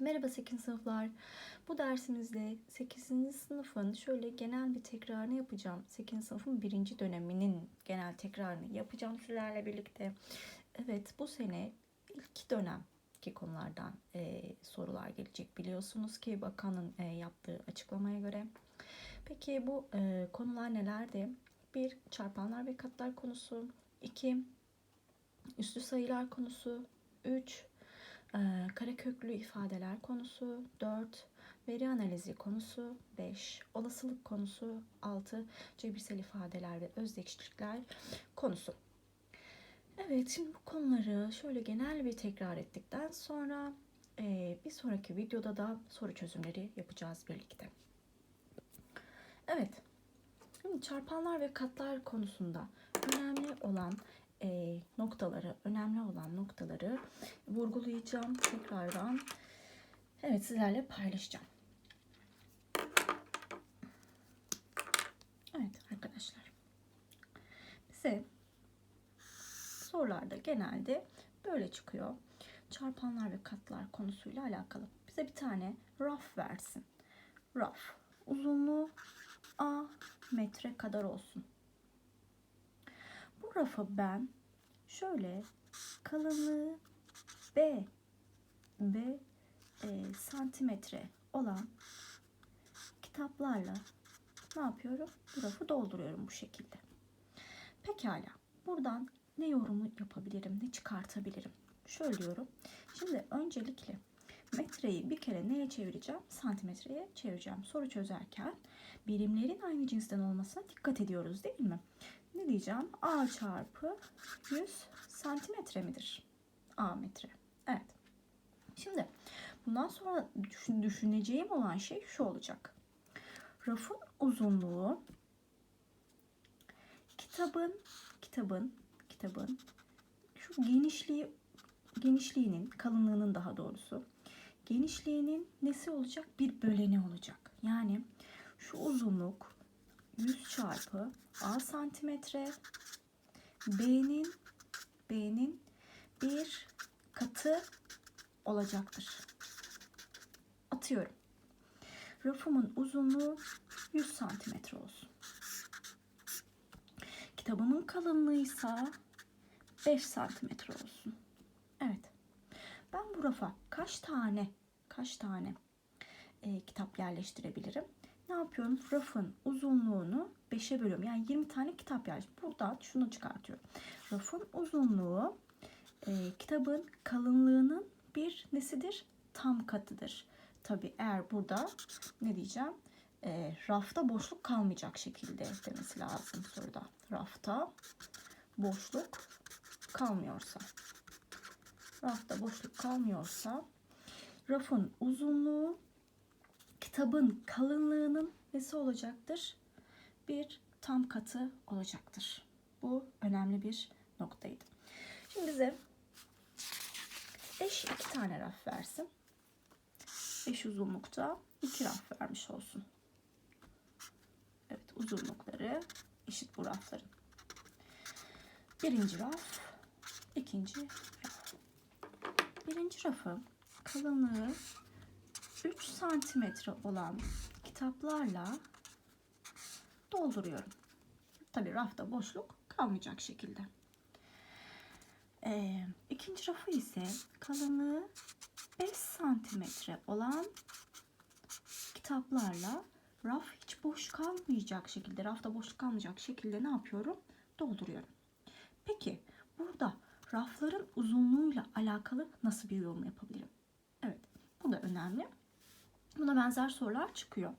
Merhaba 8. sınıflar. Bu dersimizde 8. sınıfın şöyle genel bir tekrarını yapacağım. 8. sınıfın birinci döneminin genel tekrarını yapacağım sizlerle birlikte. Evet bu sene ilk dönemki konulardan e, sorular gelecek biliyorsunuz ki bakanın e, yaptığı açıklamaya göre. Peki bu e, konular nelerdi? Bir çarpanlar ve katlar konusu. 2 üslü sayılar konusu. 3 ee, kareköklü ifadeler konusu 4, veri analizi konusu 5, olasılık konusu 6, cebirsel ifadeler ve özdeşlikler konusu. Evet şimdi bu konuları şöyle genel bir tekrar ettikten sonra e, bir sonraki videoda da soru çözümleri yapacağız birlikte. Evet şimdi çarpanlar ve katlar konusunda önemli olan e, noktaları, önemli olan noktaları vurgulayacağım tekrardan. Evet sizlerle paylaşacağım. Evet arkadaşlar. Bize sorularda genelde böyle çıkıyor. Çarpanlar ve katlar konusuyla alakalı. Bize bir tane raf versin. Raf. Uzunluğu A metre kadar olsun. Bu rafa ben şöyle kalınlığı B ve e, santimetre olan kitaplarla ne yapıyorum? Bu rafı dolduruyorum bu şekilde. Pekala. Buradan ne yorumu yapabilirim, ne çıkartabilirim? Şöyle diyorum. Şimdi öncelikle metreyi bir kere neye çevireceğim? Santimetreye çevireceğim. Soru çözerken birimlerin aynı cinsten olmasına dikkat ediyoruz değil mi? Ne diyeceğim? A çarpı 100 santimetre midir? A metre. Evet. Şimdi bundan sonra düşün, düşüneceğim olan şey şu olacak. Rafın uzunluğu kitabın kitabın kitabın şu genişliği genişliğinin kalınlığının daha doğrusu genişliğinin nesi olacak? Bir böleni olacak. Yani şu uzunluk 100 çarpı A santimetre B'nin B'nin bir katı olacaktır. Atıyorum. Rafımın uzunluğu 100 santimetre olsun. Kitabımın kalınlığı ise 5 santimetre olsun. Evet. Ben bu rafa kaç tane kaç tane e, kitap yerleştirebilirim? Ne yapıyorum? Rafın uzunluğunu 5'e bölüyorum. Yani 20 tane kitap yerleştiriyorum. Buradan şunu çıkartıyorum. Rafın uzunluğu e, kitabın kalınlığının bir nesidir? Tam katıdır. Tabi eğer burada ne diyeceğim? E, rafta boşluk kalmayacak şekilde demesi lazım soruda. Rafta boşluk kalmıyorsa. Rafta boşluk kalmıyorsa rafın uzunluğu kitabın kalınlığının nesi olacaktır? Bir tam katı olacaktır. Bu önemli bir noktaydı. Şimdi bize eş iki tane raf versin. Eş uzunlukta iki raf vermiş olsun. Evet uzunlukları eşit bu rafların. Birinci raf, ikinci raf. Birinci rafı kalınlığı 3 santimetre olan kitaplarla dolduruyorum. Tabi rafta boşluk kalmayacak şekilde. Ee, ikinci rafı ise kalınlığı 5 santimetre olan kitaplarla raf hiç boş kalmayacak şekilde, rafta boşluk kalmayacak şekilde ne yapıyorum? Dolduruyorum. Peki burada rafların uzunluğuyla alakalı nasıl bir yorum yapabilirim? Evet, bu da önemli. Buna benzer sorular çıkıyor.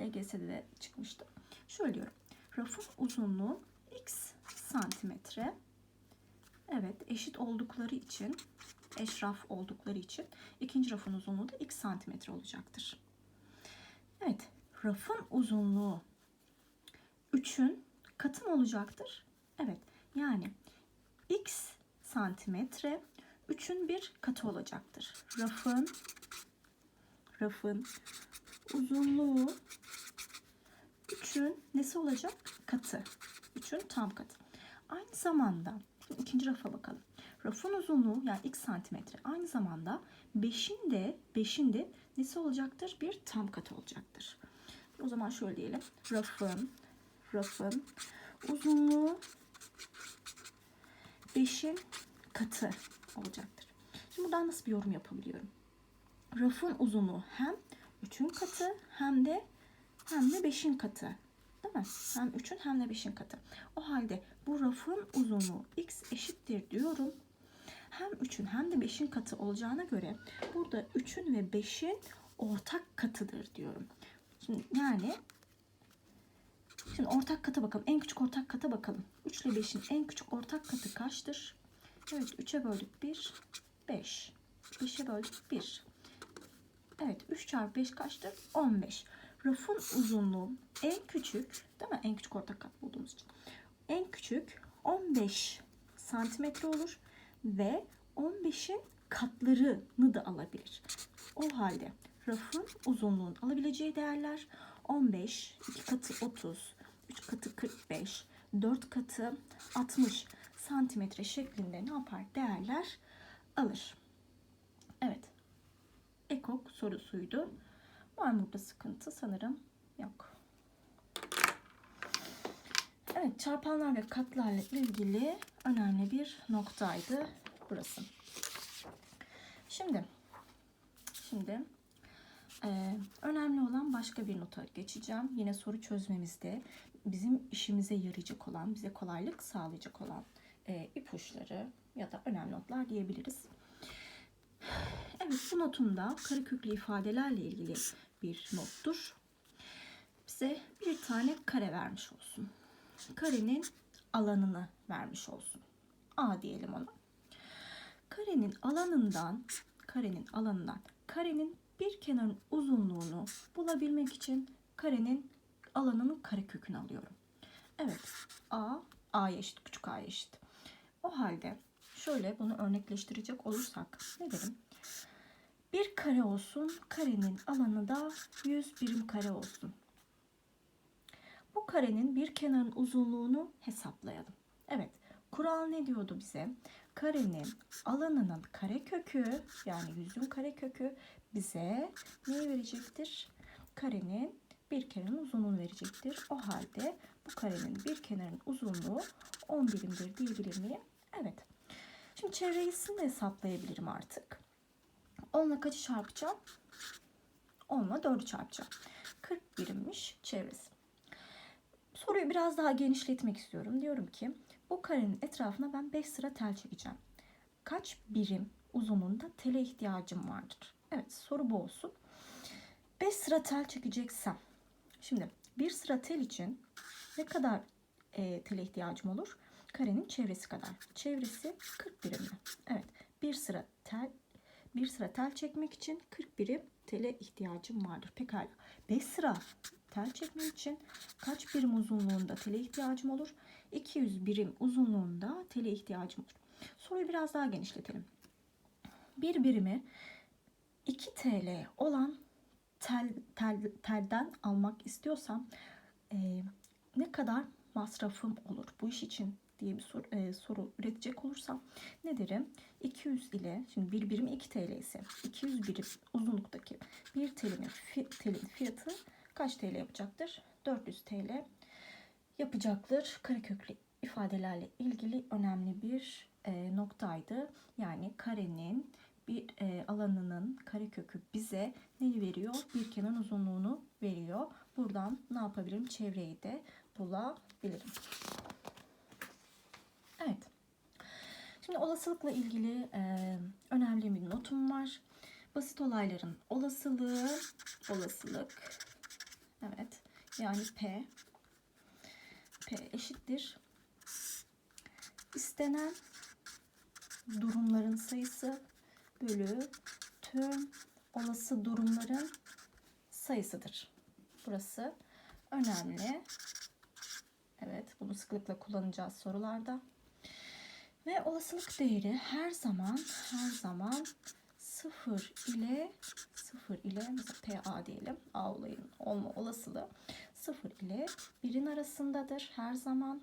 LGS'de de çıkmıştı. Şöyle diyorum. Rafın uzunluğu x santimetre. Evet eşit oldukları için eş raf oldukları için ikinci rafın uzunluğu da x santimetre olacaktır. Evet rafın uzunluğu 3'ün katı mı olacaktır? Evet yani x santimetre 3'ün bir katı olacaktır. Rafın rafın uzunluğu 3'ün nesi olacak? Katı. 3'ün tam katı. Aynı zamanda ikinci rafa bakalım. rafın uzunluğu yani x santimetre aynı zamanda 5'in de 5'in de nesi olacaktır? Bir tam katı olacaktır. O zaman şöyle diyelim. Rafın rafın uzunluğu 5'in katı olacaktır. Şimdi buradan nasıl bir yorum yapabiliyorum? Rafın uzunluğu hem 3'ün katı hem de hem de 5'in katı. Değil mi? Hem 3'ün hem de 5'in katı. O halde bu rafın uzunluğu x eşittir diyorum. Hem 3'ün hem de 5'in katı olacağına göre burada 3'ün ve 5'in ortak katıdır diyorum. Şimdi yani Şimdi ortak kata bakalım. En küçük ortak kata bakalım. 3 ile 5'in en küçük ortak katı kaçtır? Evet 3'e böldük 1, 5. 5'e böldük 1. Evet 3 çarpı 5 kaçtır? 15. Rafın uzunluğu en küçük değil mi? En küçük ortak kat bulduğumuz için. En küçük 15 santimetre olur ve 15'in katlarını da alabilir. O halde rafın uzunluğun alabileceği değerler 15, 2 katı 30, 3 katı 45, 4 katı 60 santimetre şeklinde ne yapar? Değerler alır. Evet. Ekok sorusuydu. Var burada sıkıntı? Sanırım yok. Evet, çarpanlar ve katlarla ilgili önemli bir noktaydı burası. Şimdi, şimdi ee, önemli olan başka bir nota geçeceğim. Yine soru çözmemizde bizim işimize yarayacak olan, bize kolaylık sağlayacak olan e, ipuçları ya da önemli notlar diyebiliriz. Evet bu notumda kareköklü ifadelerle ilgili bir nottur. Bize bir tane kare vermiş olsun. Karenin alanını vermiş olsun. A diyelim ona. Karenin alanından karenin alanından karenin bir kenarın uzunluğunu bulabilmek için karenin alanının karekökünü alıyorum. Evet. A, A'ya eşit, küçük A'ya eşit. O halde şöyle bunu örnekleştirecek olursak ne derim? Bir kare olsun, karenin alanı da 100 birim kare olsun. Bu karenin bir kenarın uzunluğunu hesaplayalım. Evet, kural ne diyordu bize? Karenin alanının karekökü yani yüzün karekökü bize neyi verecektir? Karenin bir kenarın uzunluğunu verecektir. O halde bu karenin bir kenarın uzunluğu 10 birimdir diyebilir miyim? Evet. Şimdi çevresini de hesaplayabilirim artık. 10 ile kaçı çarpacağım? 10 ile 4'ü çarpacağım. 40 birimmiş çevresi. Soruyu biraz daha genişletmek istiyorum. Diyorum ki bu karenin etrafına ben 5 sıra tel çekeceğim. Kaç birim uzunluğunda tele ihtiyacım vardır? Evet soru bu olsun. 5 sıra tel çekeceksem. Şimdi bir sıra tel için ne kadar e, tele ihtiyacım olur? Karenin çevresi kadar. Çevresi 40 birim mi? Evet. Bir sıra tel bir sıra tel çekmek için 40 birim tele ihtiyacım vardır. Pekala. 5 sıra tel çekmek için kaç birim uzunluğunda tele ihtiyacım olur? 200 birim uzunluğunda tele ihtiyacım olur. Soruyu biraz daha genişletelim. Bir birimi 2 TL olan tel, tel, telden almak istiyorsam e, ne kadar masrafım olur bu iş için diye bir soru, e, soru üretecek olursam ne derim? 200 ile şimdi bir birim 2 TL ise 200 birim uzunluktaki bir telin, fi, telin fiyatı kaç TL yapacaktır? 400 TL yapacaktır. Kareköklü ifadelerle ilgili önemli bir e, noktaydı. Yani karenin bir e, alanının karekökü bize neyi veriyor? Bir kenar uzunluğunu veriyor. Buradan ne yapabilirim? Çevreyi de bulabilirim. Evet. Şimdi olasılıkla ilgili e, önemli bir notum var. Basit olayların olasılığı, olasılık, evet yani P, P eşittir. İstenen durumların sayısı bölü tüm olası durumların sayısıdır. Burası önemli. Evet, bunu sıklıkla kullanacağız sorularda. Ve olasılık değeri her zaman her zaman 0 ile 0 ile mesela PA diyelim. A olayın olma olasılığı 0 ile 1'in arasındadır her zaman.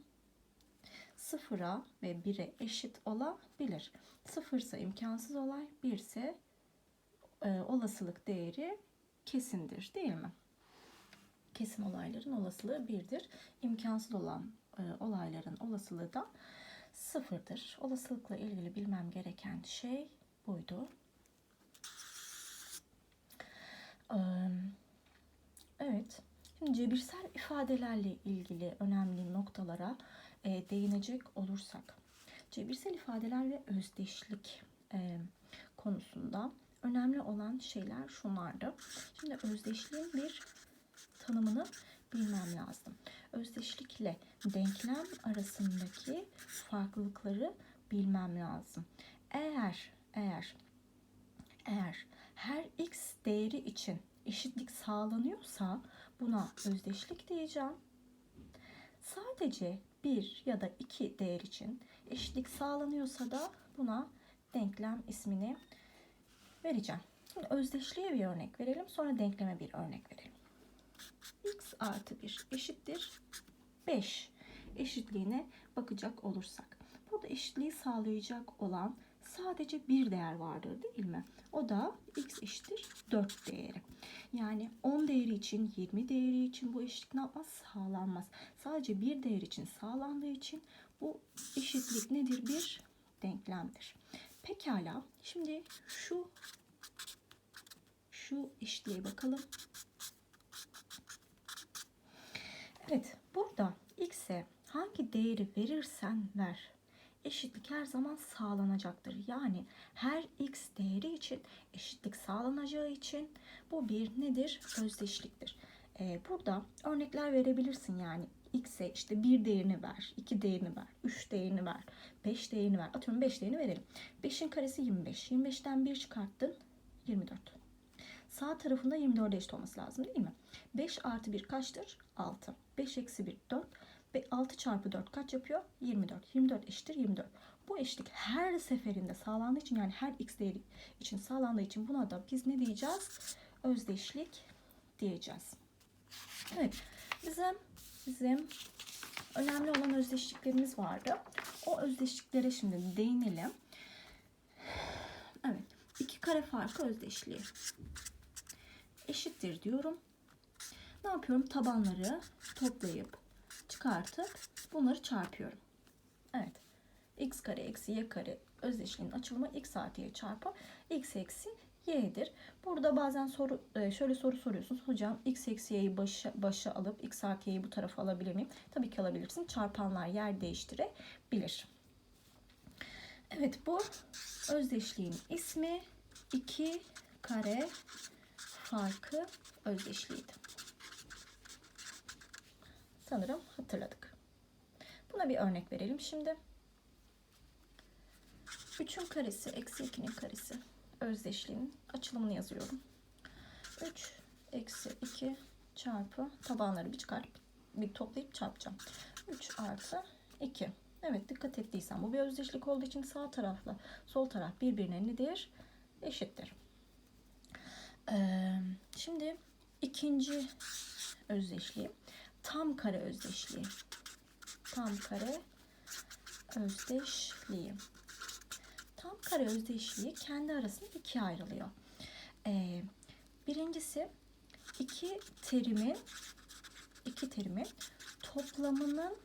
sıfıra ve 1'e eşit olabilir. Sıfırsa imkansız olay, 1 ise e, olasılık değeri kesindir değil mi? Kesin olayların olasılığı birdir. İmkansız olan e, olayların olasılığı da sıfırdır. Olasılıkla ilgili bilmem gereken şey buydu. Evet. Şimdi cebirsel ifadelerle ilgili önemli noktalara değinecek olursak. Cebirsel ifadeler ve özdeşlik konusunda önemli olan şeyler şunlardı. Şimdi özdeşliğin bir tanımını bilmem lazım. Özdeşlikle denklem arasındaki farklılıkları bilmem lazım. Eğer eğer eğer her x değeri için eşitlik sağlanıyorsa buna özdeşlik diyeceğim. Sadece bir ya da iki değer için eşitlik sağlanıyorsa da buna denklem ismini vereceğim. Şimdi özdeşliğe bir örnek verelim sonra denkleme bir örnek verelim. X artı 1 eşittir 5 eşitliğine bakacak olursak. Burada eşitliği sağlayacak olan sadece bir değer vardır değil mi? O da x eşittir 4 değeri. Yani 10 değeri için 20 değeri için bu eşitlik ne yapmaz? Sağlanmaz. Sadece bir değer için sağlandığı için bu eşitlik nedir? Bir denklemdir. Pekala. Şimdi şu şu eşitliğe bakalım. Evet, burada x'e hangi değeri verirsen ver eşitlik her zaman sağlanacaktır. Yani her x değeri için eşitlik sağlanacağı için bu bir nedir? Özdeşliktir. Ee, burada örnekler verebilirsin yani x'e işte bir değerini ver, iki değerini ver, üç değerini ver, beş değerini ver. Atıyorum beş değerini verelim. 5'in karesi 25. 25'ten 1 çıkarttın 24. Sağ tarafında 24'e eşit olması lazım değil mi? 5 artı 1 kaçtır? 6. 5 eksi 1 4. Ve 6 çarpı 4 kaç yapıyor? 24. 24 eşittir 24. Bu eşitlik her seferinde sağlandığı için yani her x değeri için sağlandığı için buna da biz ne diyeceğiz? Özdeşlik diyeceğiz. Evet. Bizim bizim önemli olan özdeşliklerimiz vardı. O özdeşliklere şimdi değinelim. Evet. iki kare farkı özdeşliği. Eşittir diyorum. Ne yapıyorum? Tabanları toplayıp çıkartıp bunları çarpıyorum. Evet. x kare eksi y kare özdeşliğinin açılımı x artı y çarpı x eksi y'dir. Burada bazen soru şöyle soru soruyorsunuz. Hocam x eksi y'yi başa, başa alıp x artı y'yi bu tarafa alabilir miyim? Tabii ki alabilirsin. Çarpanlar yer değiştirebilir. Evet bu özdeşliğin ismi 2 kare farkı özdeşliğiydi. Sanırım hatırladık. Buna bir örnek verelim şimdi. 3'ün karesi eksi 2'nin karesi özdeşliğinin açılımını yazıyorum. 3 eksi 2 çarpı tabanları bir çıkarıp bir toplayıp çarpacağım. 3 artı 2. Evet dikkat ettiysen bu bir özdeşlik olduğu için sağ tarafla sol taraf birbirine nedir? Eşittir. Şimdi ikinci özdeşliği tam kare özdeşliği. Tam kare özdeşliği. Tam kare özdeşliği kendi arasında ikiye ayrılıyor. Ee, birincisi iki terimin iki terimin toplamının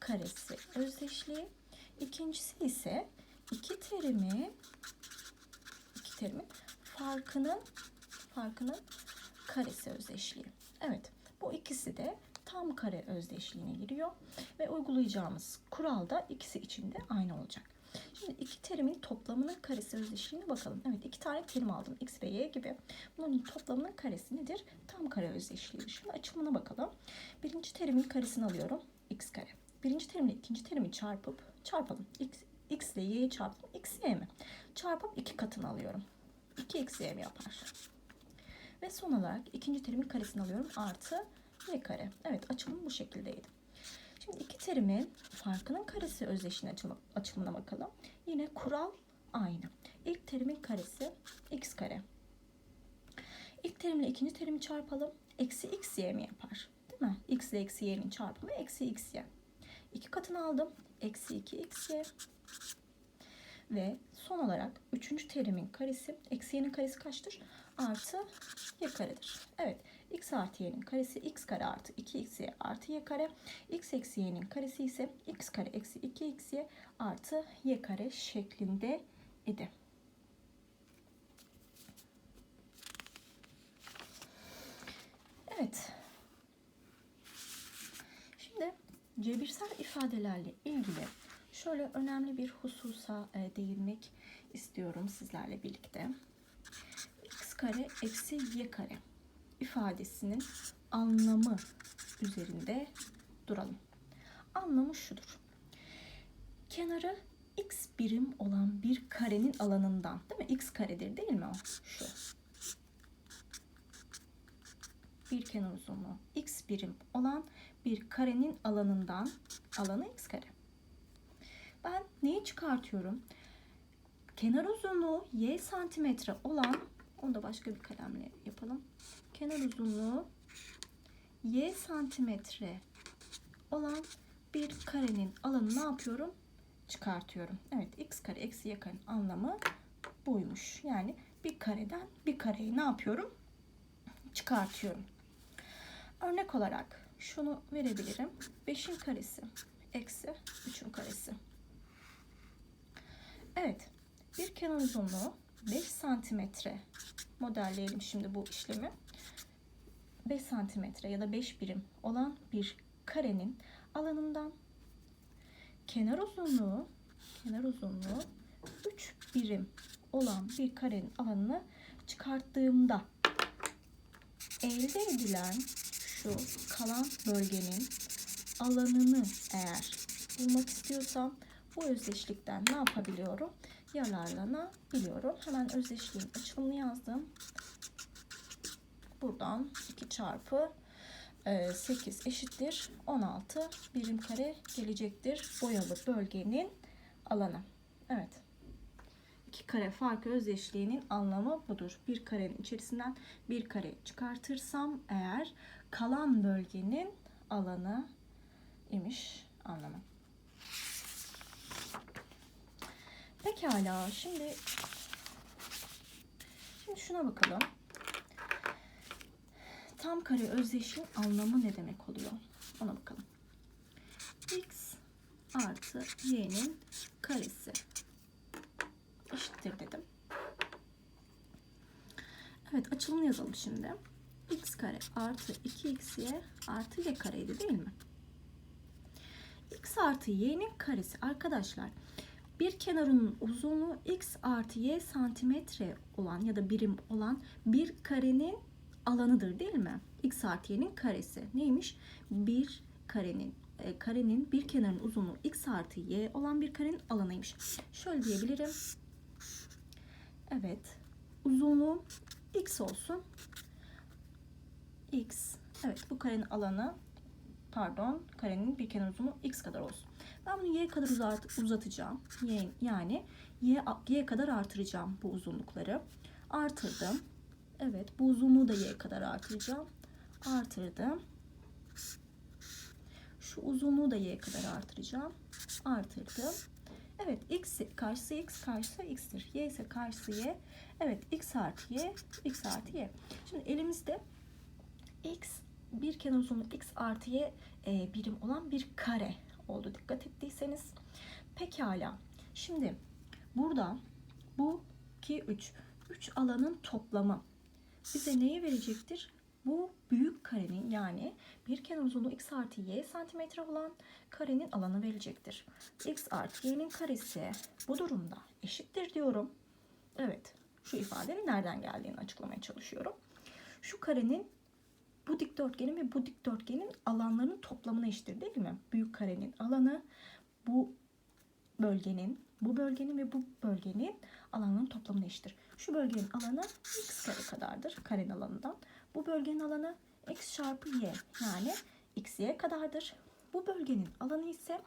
karesi özdeşliği. İkincisi ise iki terimin iki terimin farkının farkının karesi özdeşliği. Evet. Bu ikisi de tam kare özdeşliğine giriyor ve uygulayacağımız kural da ikisi için de aynı olacak. Şimdi iki terimin toplamının karesi özdeşliğine bakalım. Evet iki tane terim aldım. X ve Y gibi. Bunun toplamının karesi nedir? Tam kare özdeşliği. Şimdi açılımına bakalım. Birinci terimin karesini alıyorum. X kare. Birinci terimle ikinci terimi çarpıp çarpalım. X, X ile Y'yi çarptım. X, Y mi? Çarpıp iki katını alıyorum. 2 eksi Y mi yapar? Ve son olarak ikinci terimin karesini alıyorum. Artı y kare. Evet açılım bu şekildeydi. Şimdi iki terimin farkının karesi özdeşliğine açılımına bakalım. Yine kural aynı. İlk terimin karesi x kare. İlk terimle ikinci terimi çarpalım. Eksi x y mi yapar? Değil mi? x ile eksi y'nin çarpımı eksi x y. İki katını aldım. eksi 2xy ve son olarak üçüncü terimin karesi eksi y'nin karesi kaçtır? Artı y karedir. Evet x artı y'nin karesi x kare artı 2xy artı y kare. x eksi y'nin karesi ise x kare eksi 2xy artı y kare şeklinde idi. Evet. Şimdi cebirsel ifadelerle ilgili şöyle önemli bir hususa e, değinmek istiyorum sizlerle birlikte. x kare eksi y kare ifadesinin anlamı üzerinde duralım. Anlamı şudur. Kenarı x birim olan bir karenin alanından, değil mi? x karedir değil mi o? Şu. Bir kenar uzunluğu x birim olan bir karenin alanından, alanı x kare. Ben neyi çıkartıyorum? Kenar uzunluğu y santimetre olan, onu da başka bir kalemle yapalım. Kenar uzunluğu y santimetre olan bir karenin alanı ne yapıyorum? Çıkartıyorum. Evet x kare eksi y karenin anlamı buymuş. Yani bir kareden bir kareyi ne yapıyorum? Çıkartıyorum. Örnek olarak şunu verebilirim. 5'in karesi eksi 3'ün karesi. Evet. Bir kenar uzunluğu 5 santimetre modelleyelim şimdi bu işlemi. 5 santimetre ya da 5 birim olan bir karenin alanından kenar uzunluğu kenar uzunluğu 3 birim olan bir karenin alanını çıkarttığımda elde edilen şu kalan bölgenin alanını eğer bulmak istiyorsam bu özdeşlikten ne yapabiliyorum? Yararlanabiliyorum. Hemen özdeşliğin açılımını yazdım. Buradan 2 çarpı 8 eşittir 16 birim kare gelecektir boyalı bölgenin alanı. Evet. İki kare farkı özdeşliğinin anlamı budur. Bir karenin içerisinden bir kare çıkartırsam eğer kalan bölgenin alanı imiş anlamı. Pekala şimdi şimdi şuna bakalım. Tam kare özdeşliğin anlamı ne demek oluyor? Ona bakalım. x artı y'nin karesi eşittir dedim. Evet açılımını yazalım şimdi. x kare artı 2xy artı y kareydi değil mi? x artı y'nin karesi arkadaşlar bir kenarının uzunluğu x artı y santimetre olan ya da birim olan bir karenin alanıdır değil mi? x artı y'nin karesi neymiş? Bir karenin e, karenin bir kenarın uzunluğu x artı y olan bir karenin alanıymış. Şöyle diyebilirim. Evet. Uzunluğu x olsun. x. Evet bu karenin alanı pardon karenin bir kenar uzunluğu x kadar olsun. Ben bunu y kadar uzat, uzatacağım. Y, yani y, y kadar artıracağım bu uzunlukları. Artırdım. Evet bu uzunluğu da y kadar artıracağım. Artırdım. Şu uzunluğu da y kadar artıracağım. Artırdım. Evet x karşısı x karşısı x'tir. Y ise karşısı y. Evet x artı y x artı y. Şimdi elimizde x bir kenar uzunluğu x artı y e, birim olan bir kare oldu dikkat ettiyseniz. Pekala. Şimdi burada bu 2 3 3 alanın toplamı bize neyi verecektir? Bu büyük karenin yani bir kenar uzunluğu x artı y santimetre olan karenin alanı verecektir. x artı y'nin karesi bu durumda eşittir diyorum. Evet şu ifadenin nereden geldiğini açıklamaya çalışıyorum. Şu karenin bu dikdörtgenin ve bu dikdörtgenin alanlarının toplamına eşittir değil mi? Büyük karenin alanı bu bölgenin, bu bölgenin ve bu bölgenin alanlarının toplamına eşittir. Şu bölgenin alanı x kare kadardır karenin alanından. Bu bölgenin alanı x çarpı y yani x y kadardır. Bu bölgenin alanı ise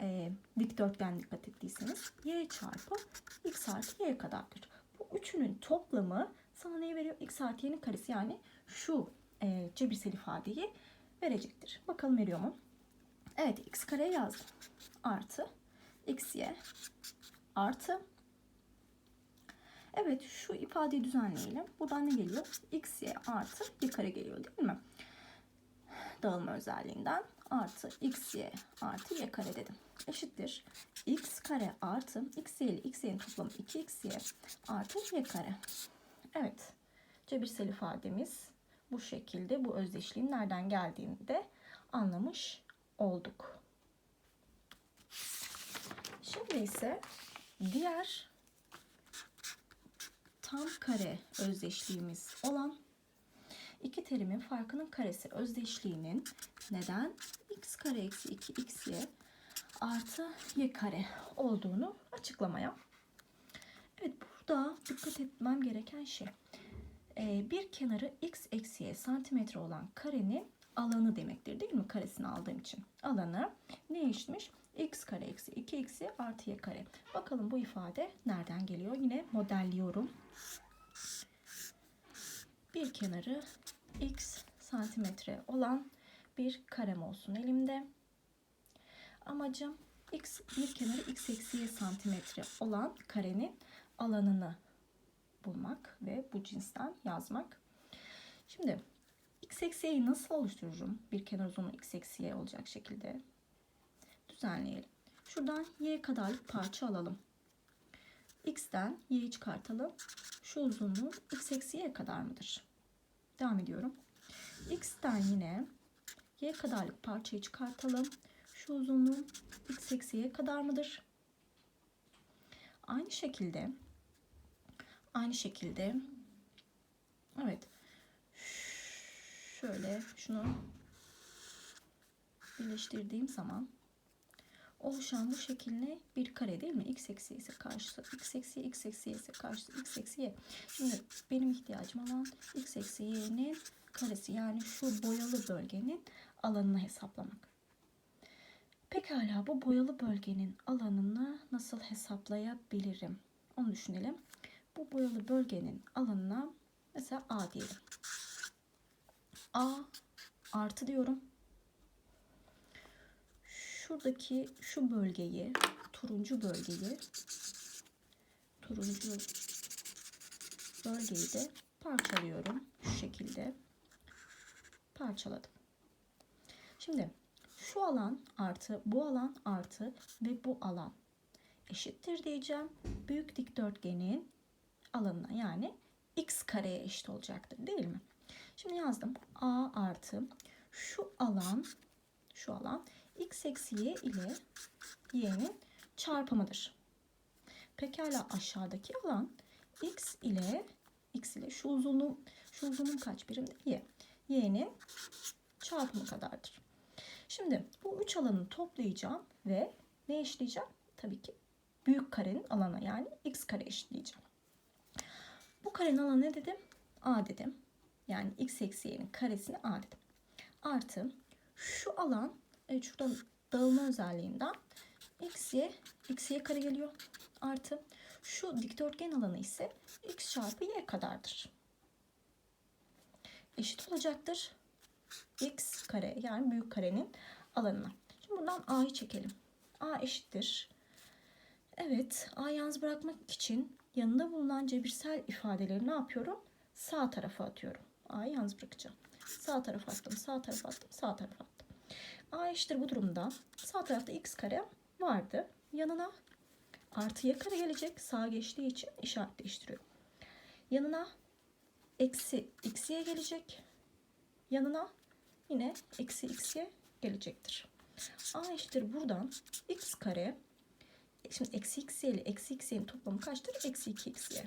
e, dikdörtgen dikkat ettiyseniz y çarpı x artı y kadardır. Bu üçünün toplamı sana neyi veriyor? x artı y'nin karesi yani şu e, cebirsel ifadeyi verecektir. Bakalım veriyor mu? Evet x kare yazdım. Artı xy artı Evet şu ifadeyi düzenleyelim. Buradan ne geliyor? xy artı y kare geliyor değil mi? Dağılma özelliğinden artı xy artı y kare dedim. Eşittir. x kare artı xy ile xy'nin toplamı 2xy artı y kare. Evet. Cebirsel ifademiz bu şekilde bu özdeşliğin nereden geldiğini de anlamış olduk. Şimdi ise diğer tam kare özdeşliğimiz olan iki terimin farkının karesi özdeşliğinin neden x kare eksi 2 xy artı y kare olduğunu açıklamaya. Evet burada dikkat etmem gereken şey bir kenarı x eksi y santimetre olan karenin alanı demektir değil mi? Karesini aldığım için. Alanı ne eşitmiş? x kare eksi 2 xy artı y kare. Bakalım bu ifade nereden geliyor? Yine modelliyorum. Bir kenarı x santimetre olan bir karem olsun elimde. Amacım x bir kenarı x eksi y santimetre olan karenin alanını bulmak ve bu cinsten yazmak. Şimdi x eksi y'yi nasıl oluştururum? Bir kenar uzunluğu x eksi y olacak şekilde düzenleyelim. Şuradan y kadarlık parça alalım. x'ten y'yi çıkartalım. Şu uzunluğu x eksi kadar mıdır? Devam ediyorum. x'ten yine y kadarlık parçayı çıkartalım. Şu uzunluğu x eksi kadar mıdır? Aynı şekilde aynı şekilde evet şöyle şunu birleştirdiğim zaman oluşan bu şekilde bir kare değil mi? x eksi ise karşısı x eksi x eksi ise karşısı x eksi y. Şimdi benim ihtiyacım olan x eksi y'nin karesi yani şu boyalı bölgenin alanını hesaplamak. Pekala bu boyalı bölgenin alanını nasıl hesaplayabilirim? Onu düşünelim. Bu boyalı bölgenin alanına mesela A diyelim. A artı diyorum. Şuradaki şu bölgeyi, turuncu bölgeyi, turuncu bölgeyi de parçalıyorum. Şu şekilde parçaladım. Şimdi şu alan artı bu alan artı ve bu alan eşittir diyeceğim. Büyük dikdörtgenin alanına yani x kareye eşit olacaktır değil mi? Şimdi yazdım. A artı şu alan şu alan x eksi y ile y'nin çarpımıdır. Pekala aşağıdaki alan x ile x ile şu uzunluğum şu uzunluğum kaç birimdir? y. y'nin çarpımı kadardır. Şimdi bu üç alanı toplayacağım ve ne eşleyeceğim? Tabii ki büyük karenin alana yani x kare eşitleyeceğim. Bu karenin alanı ne dedim? A dedim. Yani x eksi y'nin karesini A dedim. Artı şu alan evet şuradan dağılma özelliğinden x y, x y kare geliyor. Artı şu dikdörtgen alanı ise x çarpı y kadardır. Eşit olacaktır. x kare yani büyük karenin alanına. Şimdi buradan a'yı çekelim. a eşittir. Evet a yalnız bırakmak için yanında bulunan cebirsel ifadeleri ne yapıyorum? Sağ tarafa atıyorum. A'yı yalnız bırakacağım. Sağ tarafa attım, sağ tarafa attım, sağ tarafa attım. A eşittir bu durumda. Sağ tarafta x kare vardı. Yanına artı y kare gelecek. Sağa geçtiği için işaret değiştiriyorum. Yanına eksi x'ye gelecek. Yanına yine eksi x'ye gelecektir. A eşittir buradan x kare Şimdi eksi x ile eksi x'in toplamı kaçtır? Eksi 2 xy.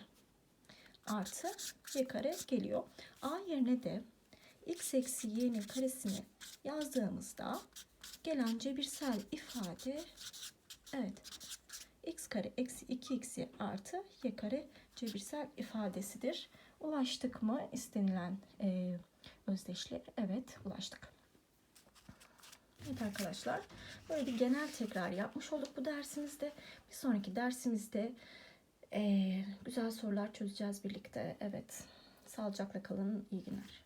Artı y kare geliyor. A yerine de x eksi y'nin karesini yazdığımızda gelen cebirsel ifade evet x kare eksi 2x artı y kare cebirsel ifadesidir. Ulaştık mı istenilen e, özdeşliğe? Evet ulaştık. Evet arkadaşlar böyle bir genel tekrar yapmış olduk bu dersimizde. Bir sonraki dersimizde e, güzel sorular çözeceğiz birlikte. Evet sağlıcakla kalın iyi günler.